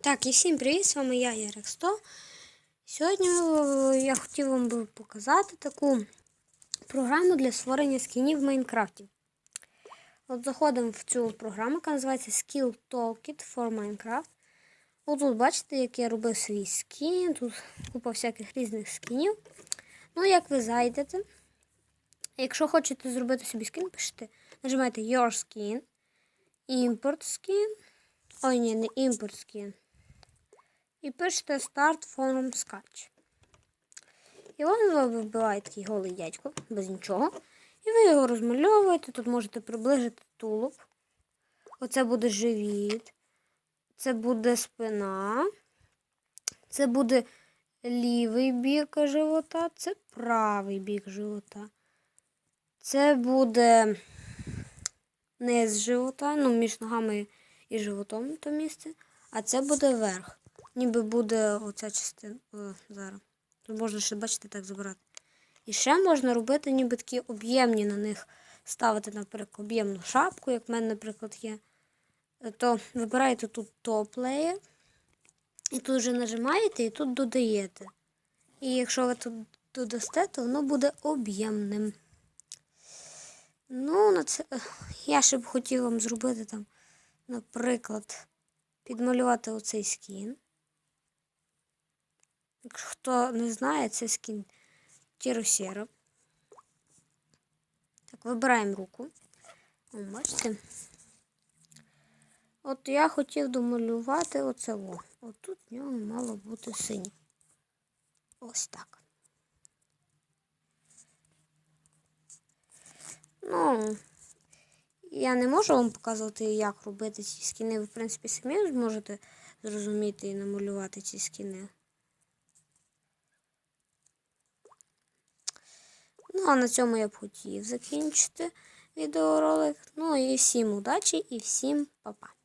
Так, і всім привіт, з вами я, Ярик 100. Сьогодні е, я хотів вам показати таку програму для створення скінів в Майнкрафті. От заходимо в цю програму, яка називається Skill Toolkit for Minecraft. От тут бачите, як я робив свій скін. Тут купа всяких різних скінів. Ну, як ви зайдете. Якщо хочете зробити собі скін, пишете, нажимаєте Your Skin, Import Skin. Ой, ні, не Import Skin. І пишете Start from Scratch. І вам вибиває такий голий дядько, без нічого. І ви його розмальовуєте. Тут можете приближити тулуб. Оце буде живіт. Це буде спина. Це буде лівий бік живота, це правий бік живота. Це буде низ живота, ну, між ногами і животом то місце. А це буде верх. Ніби буде оця частина. О, зараз. Тут можна ще, бачите, так забирати. І ще можна робити ніби такі об'ємні на них ставити, наприклад, об'ємну шапку, як в мене, наприклад, є. То вибираєте тут топ-леєр. І тут вже нажимаєте і тут додаєте. І якщо ви тут додасте, то воно буде об'ємним. Ну, на це я ще б хотів вам зробити там, наприклад, підмалювати оцей скін. Хто не знає, це скін Тіросєро. Так, вибираємо руку. О, бачите? От я хотів домалювати оце во. От в нього мало бути синє. Ось так. Ну, я не можу вам показувати, як робити ці скіни. Ви, в принципі, самі зможете зрозуміти і намалювати ці скіни. А на цьому я б хотів закінчити відеоролик. Ну і всім удачі і всім па-па.